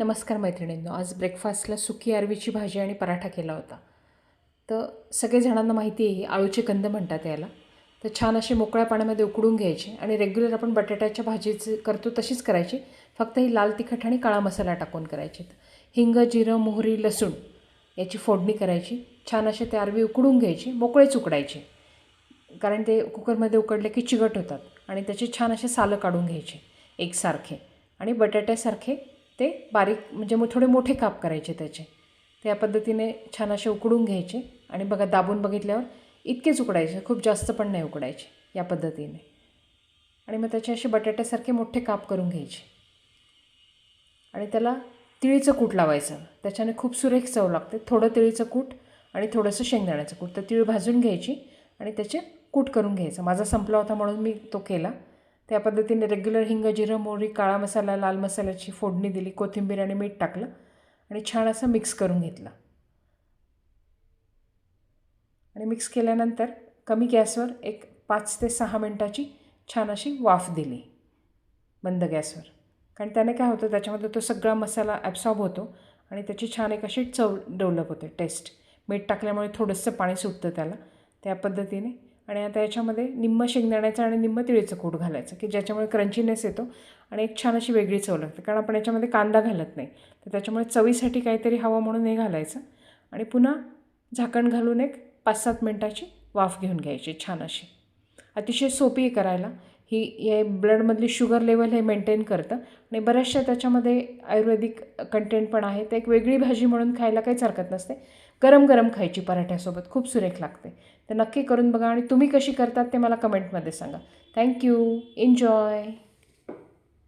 नमस्कार मैत्रिणींनो आज ब्रेकफास्टला सुकी अरवीची भाजी आणि पराठा केला होता. तर सगळेजणांना माहिती आहे ही आळूचे कंद म्हणतात याला. तर छान असे मोकळ्या पाण्यामध्ये उकडून घ्यायचे आणि रेग्युलर आपण बटाट्याच्या भाजीचं करतो तशीच करायची. फक्त ही लाल तिखट आणि काळा मसाला टाकून करायची. हिंग जिरं मोहरी लसूण याची फोडणी करायची. छान असे ते अरवी उकडून घ्यायची मोकळेच उकडायचे. कारण ते कुकरमध्ये उकडले की चिकट होतात आणि त्याचे छान असे सालं काढून घ्यायचे एकसारखे. आणि बटाट्यासारखे ते बारीक म्हणजे मग थोडे मोठे काप करायचे त्याचे. त्या पद्धतीने छान असे उकडून घ्यायचे आणि बघा दाबून बघितल्यावर इतकेच उकडायचे खूप जास्त पण नाही उकडायचे या पद्धतीने. आणि मग त्याचे असे बटाट्यासारखे मोठे काप करून घ्यायचे. आणि त्याला तिळीचं कूट लावायचं. त्याच्याने खूप सुरेख चव लागते. थोडं तिळीचं कूट आणि थोडंसं शेंगदाण्याचं कूट. तर तिळ भाजून घ्यायची आणि त्याचे कूट करून घ्यायचं. माझा संपला होता म्हणून मी तो केला. त्या पद्धतीने रेग्युलर हिंग जिरं मोहरी काळा मसाला लाल मसाल्याची फोडणी दिली कोथिंबीर आणि मीठ टाकलं आणि छान असं मिक्स करून घेतलं. आणि मिक्स केल्यानंतर कमी गॅसवर एक पाच ते सहा मिनटाची छान अशी वाफ दिली बंद गॅसवर. कारण त्याने काय होतं त्याच्यामध्ये तो सगळा मसाला ॲब्सॉर्ब होतो आणि त्याची छान एक अशी चव डेव्हलप होते टेस्ट मीठ टाकल्यामुळे थोडंसं पाणी सुटतं त्याला. त्या पद्धतीने आणि आता याच्यामध्ये निम्म शेंगदाण्याचं आणि निम्म तिळीचं कूट घालायचं की ज्याच्यामुळे क्रंचीनेस येतो आणि एक छान अशी वेगळी चव लागते. कारण आपण याच्यामध्ये कांदा घालत नाही तर त्याच्यामुळे चवीसाठी काहीतरी हवं म्हणून हे घालायचं. आणि पुन्हा झाकण घालून एक पाच सात मिनटाची वाफ घेऊन घ्यायची छान अशी. अतिशय सोपी आहे करायला. ही हे ब्लडमधली शुगर लेवल हे मेंटेन करतं. आणि बऱ्याचशा त्याच्यामध्ये आयुर्वेदिक कंटेंट पण आहे. तर एक वेगळी भाजी म्हणून खायला काहीच हरकत नसते. गरम गरम खायची पराठ्यासोबत खूप सुरेख लागते. तर नक्की करून बघा आणि तुम्ही कशी करतात ते मला कमेंटमध्ये सांगा. Thank you. एन्जॉय.